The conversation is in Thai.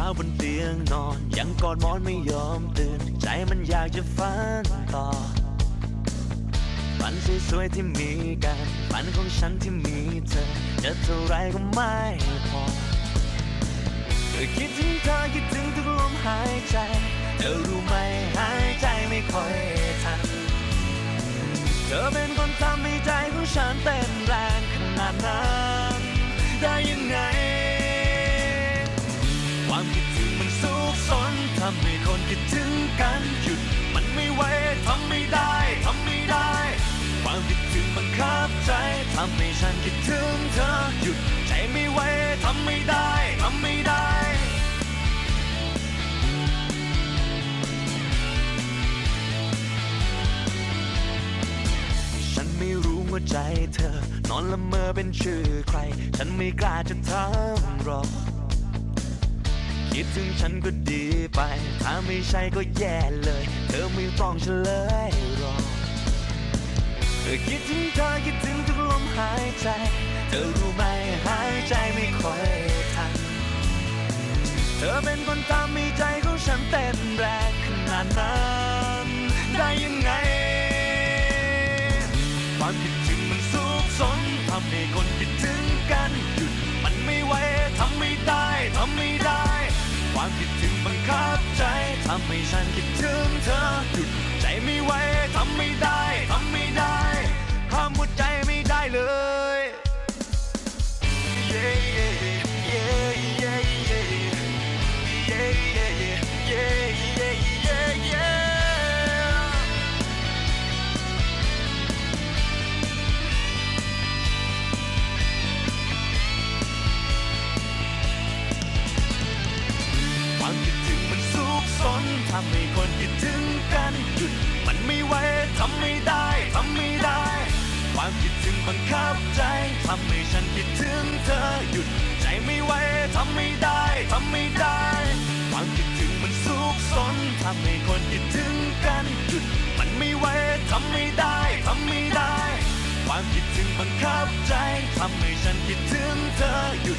ช้าบนเตียงนอน ยังกอดหมอนไม่ยอมตื่น ใจมันอยากจะฝันต่อฝันสวยๆที่มีกันฝันของฉันที่มีเธอจะเท่าไรก็ไม่พอเธอคิดถึงเธอคิดถึงทุกลมหายใจเธอรู้ไหมหายใจไม่ค่อยทันเธอเป็นคนทำให้ใจของฉันเต้นแรงขนาดนั้นำให้ฉันคิดถึงเธอหยุดใจไม่ไหวทำไม่ได้ทำไม่ได้ฉันไม่รู้ว่าใจเธอ นอนละเมอเป็นชื่อใคร ฉันไม่กล้าจะถามหรอก คิดถึงฉันก็ดีไป ถ้าไม่ใช่ก็แย่เลย เธอไม่ต้องเฉลยหรอกเธอคิดถึงเธอคิดถึงทุก มหายใจ เธอรู้ไหมหายใจไม่ค่อยทัน เธอเป็นคนทำให้ใจของฉันเต้นแรงขนาดนั้นได้ยังไง ความคิดถึงมันสุกสนทำให้คนคิดถึงกันหยุดมันไม่ไหวทำไม่ได้ทำไม่ได้ ความคิดถึงบังคับใจทำให้ฉันคิดถึงเธอหยุดใจไม่ไหวทำไม่ได้ทำไม่ำไม่ได้ทำไม่ได้ ความคิดถึงบังคับใจทำให้ฉันคิดถึงเธอหยุดใจไม่ไหวทำไม่ได้ทำไม่ได้ ความคิดถึงมันสุกสนทำให้คนคิดถึงกันหยุดมันไม่ไหวทำไม่ได้ทำไม่ได้ ความคิดถึงบังคับใจทำให้ฉันคิดถึงเธอหยุด